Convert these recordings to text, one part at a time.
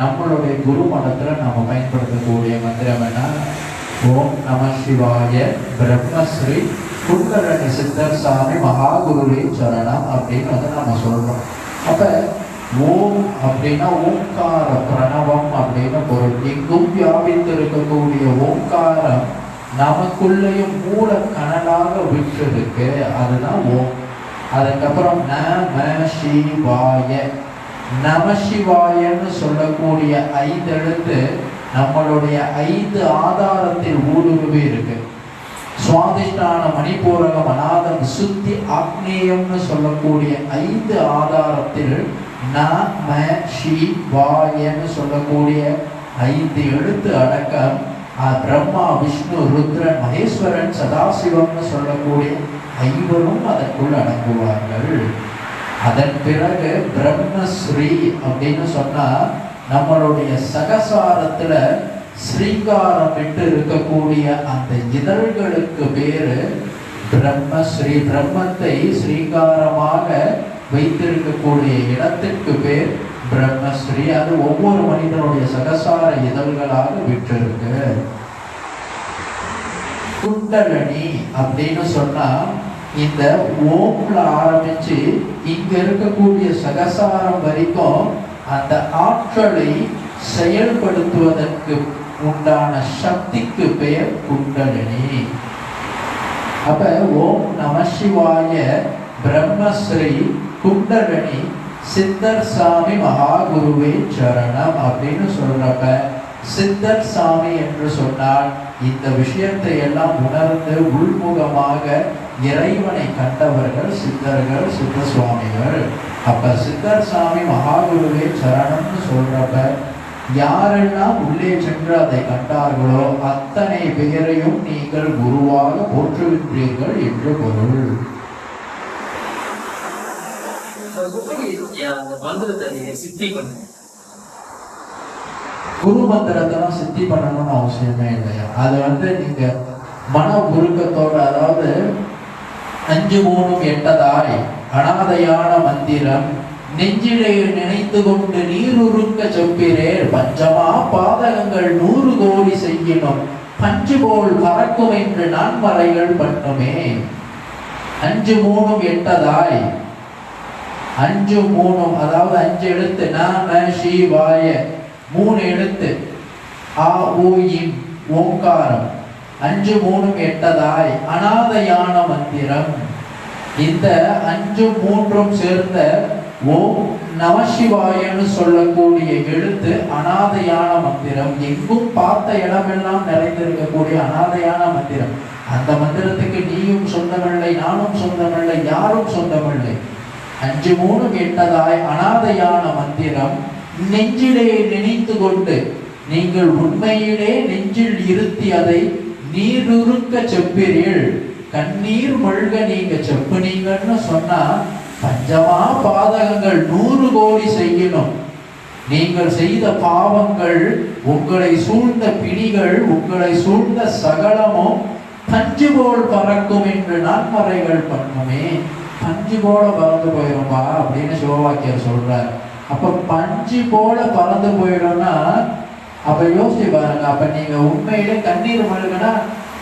நம்மளுடைய குரு மதத்தில் நம்ம பயன்படுத்தக்கூடிய மந்திரம் என்ன? ஓம் நம சிவாய பிரம்மஸ்ரீ குண்டரணி சித்தர் சாமி மகாகுருவே சரணம் அப்படின்னு வந்து நம்ம சொல்றோம். அப்ப ஓம் அப்படின்னா ஓம்கார பிரணவம் அப்படின்னு பொருள். எங்கும் வியாபித்திருக்கக்கூடிய ஓம்காரம் நமக்குள்ளேயும் மூல கனலாக விட்டிருக்கு அதுதான் ஓம். அதுக்கப்புறம் நம சிவாய நமசிவாயன்னு சொல்லக்கூடிய ஐந்து எழுத்து நம்மளுடைய ஐந்து ஆதாரத்தில் ஊடுருவி இருக்கு சுவாதிஷ்டான மணிப்பூரகம் அநாதம் சுத்தி ஆக்னேயம்னு சொல்லக்கூடிய ஐந்து ஆதாரத்தில் நம சிவாயன்னு சொல்லக்கூடிய ஐந்து எழுத்து அடக்கம் பிரம்மா விஷ்ணு ருத்ரன் மகேஸ்வரன் சதாசிவம்னு சொல்லக்கூடிய ஐவரும் அதற்குள் அடங்குவார்கள். அதன் பிறகு பிரம்மஸ்ரீ அப்படின்னு சொன்னா நம்மளுடைய சகசாரத்துல ஸ்ரீகாரம் விட்டு இருக்கக்கூடிய அந்த இதழ்களுக்கு பேரு பிரம்ம ஸ்ரீ பிரம்மத்தை ஸ்ரீகாரமாக வைத்திருக்கக்கூடிய இடத்திற்கு பேர் பிரம்மஸ்ரீ அது ஒவ்வொரு மனிதனுடைய சகசார இதழ்களாக விட்டிருக்கு. குண்டலனி அப்படின்னு சொன்னா இந்த ஓம்ல ஆரம்பிச்சு இங்க இருக்கக்கூடிய சகசாரம் வரைக்கும் அந்த ஆற்றலை செயல்படுத்துவதற்கு உண்டான சக்திக்கு பெயர் குண்டலினி. அப்ப ஓம் நம சிவாய பிரம்மஸ்ரீ குண்டலினி சித்தர் சாமி மகாகுருவே சரணம் அப்படின்னு சொல்றப்ப சித்தர் சாமி என்று சொன்னால் இந்த விஷயத்தை எல்லாம் உணர்ந்து உள்முகமாக இறைவனை கண்டவர்கள் சித்தர்கள் சித்த சுவாமிகள் அப்ப சித்தர் சாமி மகாகுருவே சரணம்னு சொல்றப்ப யாரெல்லாம் உள்ளே சென்று அதை கண்டார்களோ அத்தனை பெயரையும் நீங்கள் குருவாக போற்றுகின்றீர்கள் என்று பொருள். நீங்க சித்தி குரு மந்திரத்தெல்லாம் சித்தி பண்ணணும்னு அவசியமே இல்லையா? அது வந்து நீங்க மன உருக்கத்தோட அதாவது அஞ்சு மூணும் எட்டதாய் அனாதையான மந்திரம் நெஞ்சிலே நினைத்து கொண்டு நீருருக்க செப்பிரேர் பஞ்சமா பாதகங்கள் நூறு கோடி செய்யணும் பஞ்சு போல் பறக்கும் என்று நான்மறைகள் பண்ணுமே. அஞ்சு மூணும் எட்டதாய். அஞ்சு மூணும் அதாவது அஞ்சு எழுத்து நாம சிவாய மூணு எழுத்து. ஆ ஊ இம் ஓங்காரம். அஞ்சு மூணும் எட்டதாய். அனாதையான மந்திரம். இந்த அஞ்சு மூன்றும் சேர்ந்த ஓம் நமசிவாயன்னு சொல்லக்கூடிய எழுத்து அனாதையான மந்திரம். எங்கும் பார்த்த இடமெல்லாம் நிறைந்திருக்கக்கூடிய அனாதையான மந்திரம். அந்த மந்திரத்துக்கு நீயும் சொந்தமில்லை நானும் சொந்தமில்லை யாரும் சொந்தமில்லை. அஞ்சு மூணு எட்டதாய் அனாதையான மந்திரம் நெஞ்சிலே நினைத்து கொண்டு நீங்கள் உண்மையிலே நெஞ்சில் இருத்தி அதை நீருருக்க செப்பிரீள் கண்ணீர் மழ்க நீங்க செப்புனீங்கன்னு சொன்னா பஞ்சமா பாதகங்கள் நூறு கோடி செய்யணும். நீங்கள் செய்த பாவங்கள் உங்களை சூழ்ந்த பிடிகள் உங்களை சூழ்ந்த சகலமும் பஞ்சு போல் பறக்கும் என்று நன்மறைகள் பண்ணுமே. பஞ்சு போல பறந்து போயிடும்பா அப்படின்னு சிவவாக்கியர் சொல்றார். அப்ப பஞ்சு போல பறந்து போயிடும்னா அப்ப யோசிச்சு பாருங்க அப்ப நீங்க உண்மையிலே கண்ணீர் மழுகுனா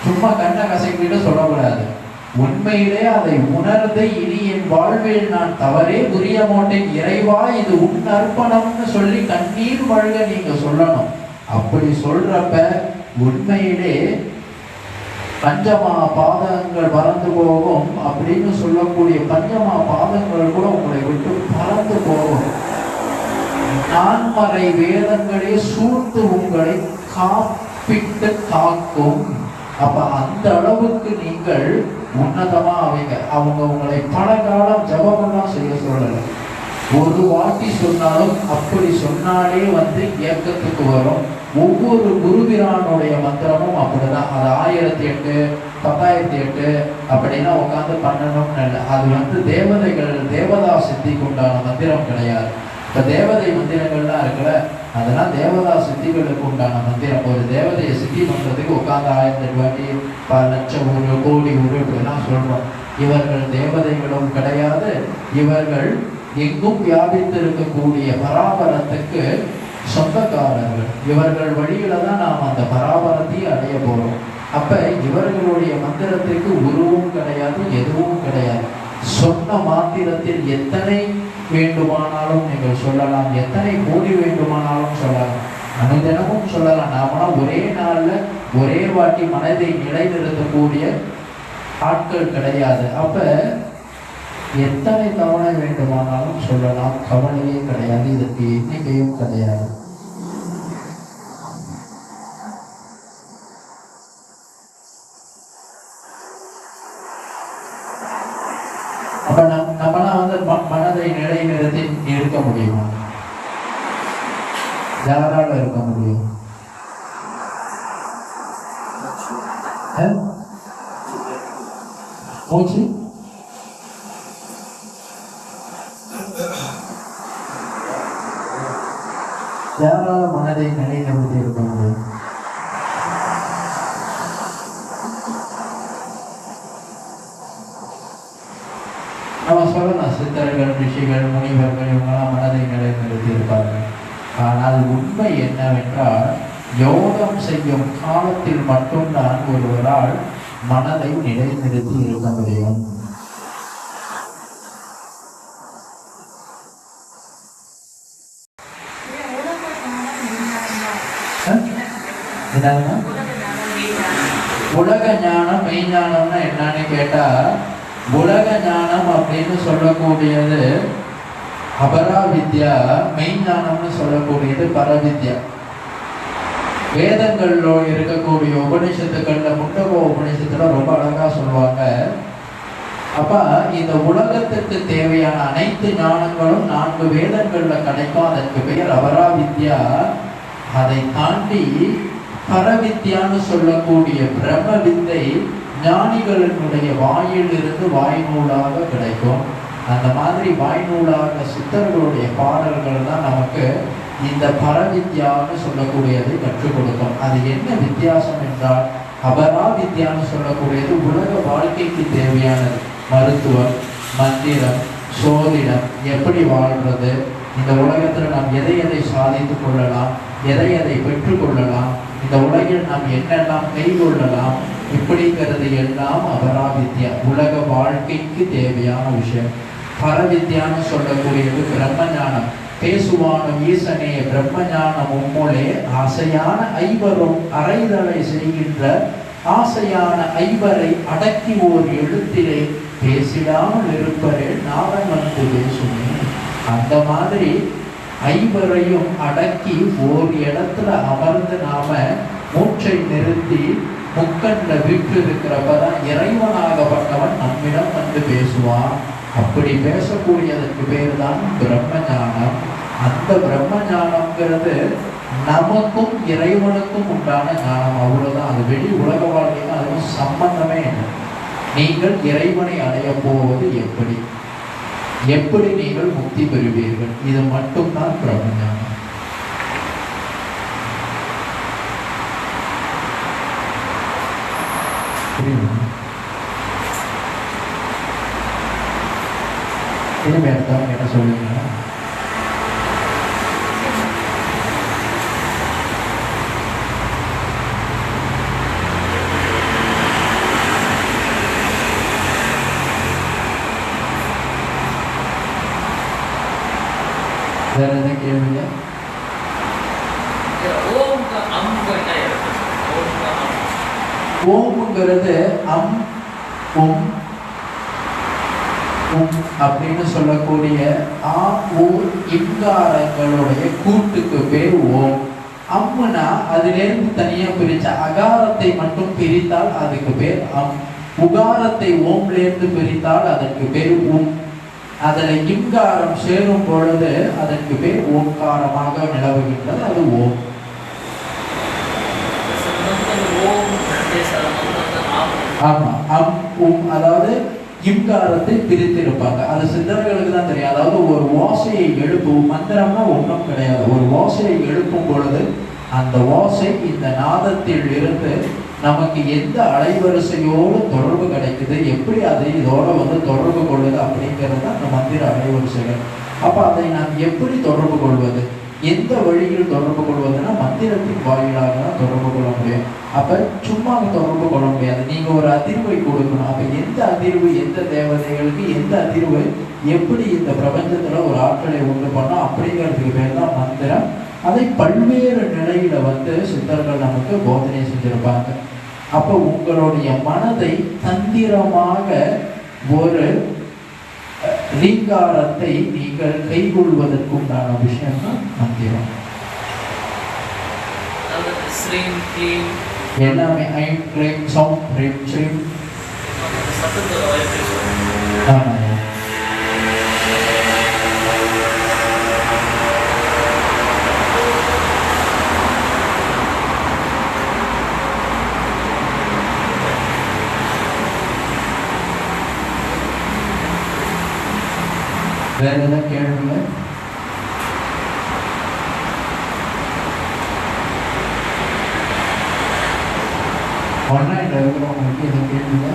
சும்மா கண்ணை கசைக்கிட்டு சொல்லக்கூடாது. உண்மையிலே அதை உணர்ந்து இனி வாழ்வேன் வாழ்வில் நான் தவறே புரிய மாட்டேன். இறைவா இது உன் அர்ப்பணம்னு சொல்லி கண்ணீர் வாழ்க நீங்க சொல்லணும். அப்படி சொல்றப்ப உண்மையிலே பஞ்சமா பாதங்கள் பறந்து போகும் அப்படின்னு சொல்லக்கூடிய பஞ்சமா பாதங்கள் கூட உங்களை விட்டு பறந்து போகும். நான்மறை வேதங்களே சூழ்ந்து உங்களை காப்பிட்டு காக்கும். அப்ப அந்த அளவுக்கு நீங்கள் உன்னதமா அவங்க அவங்க உங்களை பல காலம் ஜபமெல்லாம் செய்ய சொல்லலை. ஒரு வாட்டி சொன்னாலும் அப்படி சொன்னாலே வந்து இயக்கத்துக்கு வரும். ஒவ்வொரு குருபிரானுடைய மந்திரமும் அப்படிதான். அது ஆயிரத்தி எட்டு பத்தாயிரத்தி எட்டு அப்படின்னா உட்காந்து பண்ணணும்னு இல்லை. அது வந்து தேவதைகள் தேவதா சித்திக்கு உண்டான மந்திரம் கிடையாது. இப்போ தேவதை மந்திரங்கள்லாம் இருக்குல்ல அதெல்லாம் தேவதா சித்திகளுக்கு உண்டான மந்திரம் ஒரு தேவதையை சித்தி பண்ணுறதுக்கு உட்காந்து ஆயிரத்தி வாட்டி பல லட்சம் ஒரு கோடி ஒரு இப்படிலாம் சொல்கிறோம் இவர்கள் தேவதைகளும் கிடையாது. இவர்கள் எங்கும் வியாபித்து இருக்கக்கூடிய பராபரத்துக்கு சொந்தக்காரர்கள். இவர்கள் வழியில தான் நாம் அந்த பராபரத்தையும் அடைய போகிறோம் அப்போ இவர்களுடைய மந்திரத்துக்கு உருவும் கிடையாது எதுவும் கிடையாது. சொன்ன மாத்திரத்தில் எத்தனை வேண்டுமானாலும் நீங்கள் சொல்லலாம். எத்தனை கோடி வேண்டுமானாலும் சொல்லலாம். அனுதினமும் சொல்லலாம். நாமனா ஒரே நாள்ல ஒரே வாட்டி மனதை நிலைநிறுத்தக்கூடிய ஆட்கள் கிடையாது. அப்ப எத்தனை தவணை வேண்டுமானாலும் சொல்லலாம். கவலையே கிடையாது. இதற்கு எண்ணிக்கையும் கிடையாது. அப்ப நம் நம்மளாம் மனதை நிலைநிறுத்தி இருக்க முடியுமா? யாரால இருக்க முடியும்? அஹ்? மூச்சு யாரால மனதை நிலைநிறுத்தி இருக்க முடியும் நம்ம சொல்லலாம் சித்தர்கள் ரிஷிகள் முனிவர்கள் மனதை நிலைநிறுத்தி இருப்பார்கள் ஆனால் உண்மை என்னவென்றால் யோகம் செய்யும் காலத்தில் மட்டும்தான் ஒருவரால் மனதை நிலைநிறுத்தி இருக்க முடியும். உலக ஞானம் மெய்ஞானம்னா என்னன்னு கேட்டா உலக ஞானம் அப்படின்னு சொல்லக்கூடியது அபராவித்யா மெய்ஞானம்னு சொல்லக்கூடியது பரவித்யா. வேதங்கள்ல இருக்கக்கூடிய உபனிஷத்துக்கள்ல முண்டகோ உபனிஷத்துல ரொம்ப அழகா சொல்லுவாங்க. அப்ப இந்த உலகத்துக்கு தேவையான அனைத்து ஞானங்களும் நான்கு வேதங்கள்ல கிடைக்கும். அதற்கு பெயர் அபராவித்யா. அதை தாண்டி பரவித்யான்னு சொல்லக்கூடிய பிரம்ம வித்தை ஞானிகளினுடைய வாயிலிருந்து வாய்நூலாக கிடைக்கும். அந்த மாதிரி வாய்நூலாக சித்தர்களுடைய பாடல்கள் தான் நமக்கு இந்த பரவித்யான்னு சொல்லக்கூடியதை கற்றுக் கொடுக்கும். அது என்ன வித்தியாசம் என்றால் அபராவித்யான்னு சொல்லக்கூடியது உலக வாழ்க்கைக்கு தேவையானது. மருத்துவம் மந்திரம் சோதிடம் எப்படி வாழ்றது? இந்த உலகத்தில் நாம் எதை எதை சாதித்து கொள்ளலாம்? எதை எதை பெற்றுக்கொள்ளலாம் இந்த உலகில் நாம் என்னெல்லாம் கைகொள்ளலாம்? இப்படிங்கிறது எல்லாம் அபராவித்யா. உலக வாழ்க்கைக்கு தேவையான விஷயம். பரவித்யான்னு சொல்லக்கூடியது பிரம்மஞானம். பேசுவானும் ஈசனே பிரம்மஞானம் உம்முளே ஆசையான ஐவரும் அறைதலை செய்கின்ற ஆசையான ஐவரை அடக்கி ஓர் எழுத்திலே பேசிடாமல் இருப்பரே நாதன் வந்து பேசுமே. அந்த மாதிரி ஐவரையும் அடக்கி ஓர் இடத்துல அமர்ந்து நாம மூச்சை நிறுத்தி முக்கண்ல விட்டு இருக்கிறப்பதான் இறைவனாகப்பட்டவன் நம்மிடம் வந்து பேசுவான். அப்படி பேசக்கூடியதற்கு பேர் தான் பிரம்ம ஞானம் அந்த பிரம்ம ஞானம்ங்கிறது நமக்கும் இறைவனுக்கும் உண்டான ஞானம். அவ்வளவுதான். அது வெளி உலக வாழ்க்கையில் அதுவும் சம்பந்தமே இல்லை. நீங்கள் இறைவனை அடைய போவது எப்படி? எப்படி நீங்கள் முக்தி பெறுவீர்கள்? இது மட்டும்தான் பிரம்ம ஞானம் புரியுதா? திரும்பி அடுத்தவங்க என்ன சொல்லுவீங்க வேற எதுவும் கேள்விங்க ஓம்ங்கிறது அம் உம் உம் அப்படின்னு சொல்லக்கூடிய ஆ ஊ இங்காரங்களுடைய கூட்டுக்கு பேர் ஓம். அம்முனா அதிலிருந்து தனியாக பிரிச்ச அகாரத்தை மட்டும் பிரித்தால் அதுக்கு பேர் அம். உகாரத்தை ஓம்லேருந்து பிரித்தால் அதற்கு பேர் உம். அதில் இங்காரம் சேரும் பொழுது அதற்கு பேர் ஓம்காரமாக நிலவுகின்றது அது ஓம். ஆமாம் அம் உம் அதாவது இம்காரத்தை பிரித்து இருப்பாங்க அது சித்தர்களுக்கு தான் தெரியும். அதாவது ஒரு ஓசையை எழுப்பும் மந்திரம்னா ஒன்றும் கிடையாது. ஒரு ஓசையை எழுப்பும் பொழுது அந்த ஓசை இந்த நாதத்தில் இருந்து நமக்கு எந்த அலைவரிசையோடு தொடர்பு கிடைக்குது? எப்படி அதை இதோட வந்து தொடர்பு கொள்வது அப்படிங்கிறது தான் அந்த மந்திர அலைவரிசைகள். அப்போ அதை நாம் எப்படி தொடர்பு கொள்வது? எந்த வழியில் தொடர்பு கொள்வதுன்னா மந்திரத்தின் வாயிலாக தான் தொடர்பு கொள்ள முடியும். அப்போ சும்மா தொடர்பு கொள்ள முடியாது. நீங்கள் ஒரு அதிர்வை கொடுக்கணும். அப்போ எந்த அதிர்வு எந்த தேவதைகளுக்கு எந்த அதிர்வு எப்படி இந்த பிரபஞ்சத்தில் ஒரு ஆற்றலை உண்டு பண்ணோம் அப்படிங்கிறதுக்கு பேர் தான் மந்திரம். அதை பல்வேறு நிலையில் வந்து சித்தர்கள் நமக்கு போதனை செஞ்சுருப்பாங்க. அப்போ உங்களுடைய மனதை தந்திரமாக ஒரு ரீங்காரத்தை நீங்கள் கைகொள்வதற்கு உண்டான விஷயம் தான் மந்திரம் எல்லாமே ஐம் கிளீம் சௌம் ஹ்ரீம் ஸ்ரீம் ஆமாம். வேற ஏதாவது கேள்விங்க ஆன்லைனில் இருக்கிறவங்களுக்கு எதுவும் கேள்விங்க